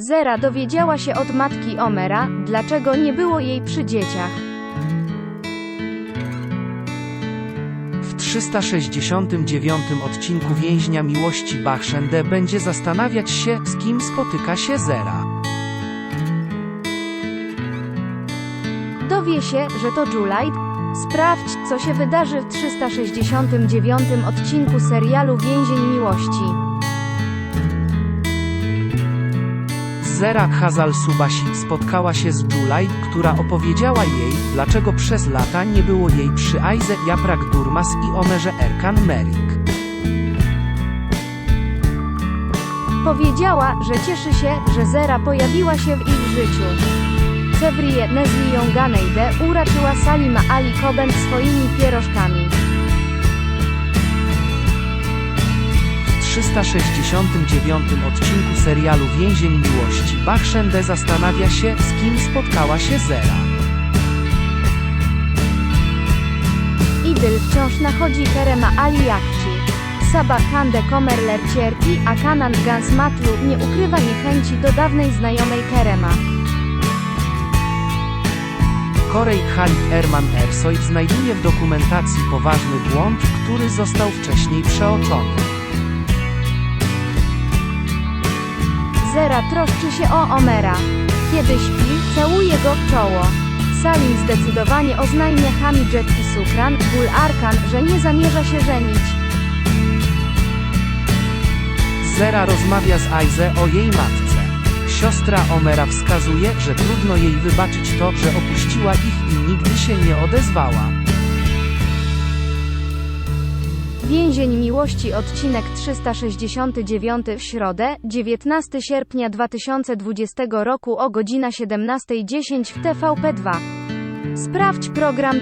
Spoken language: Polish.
Zera dowiedziała się od matki Omera, dlaczego nie było jej przy dzieciach. W 369 odcinku Więźnia Miłości Bachszende będzie zastanawiać się, z kim spotyka się Zera. Dowie się, że to Juliet. Sprawdź, co się wydarzy w 369 odcinku serialu Więzień Miłości. Zera Hazal Subasi spotkała się z Julaj, która opowiedziała jej, dlaczego przez lata nie było jej przy Aize Japrak Durmas i Omerze Erkan Merik. Powiedziała, że cieszy się, że Zera pojawiła się w ich życiu. Cevriye Nezli Ganejde uraczyła Salima Ali Koben swoimi pierożkami. 369 odcinku serialu Więzień Miłości Bachszende zastanawia się, z kim spotkała się Zera. Idyl wciąż nachodzi Kerema Ali Yakci. Sabah Hande Komerler cierpi, a Kanan Gans Matlu nie ukrywa niechęci do dawnej znajomej Kerema. Korej Khalid Erman Ersoy znajduje w dokumentacji poważny błąd, który został wcześniej przeoczony. Zera troszczy się o Omera. Kiedy śpi, całuje go w czoło. Salim zdecydowanie oznajmia Hamidżet i Sukran, Gul Arkan, że nie zamierza się żenić. Zera rozmawia z Aize o jej matce. Siostra Omera wskazuje, że trudno jej wybaczyć to, że opuściła ich i nigdy się nie odezwała. Więzień Miłości odcinek 369 w środę, 19 sierpnia 2020 roku o godzina 17.10 w TVP2. Sprawdź program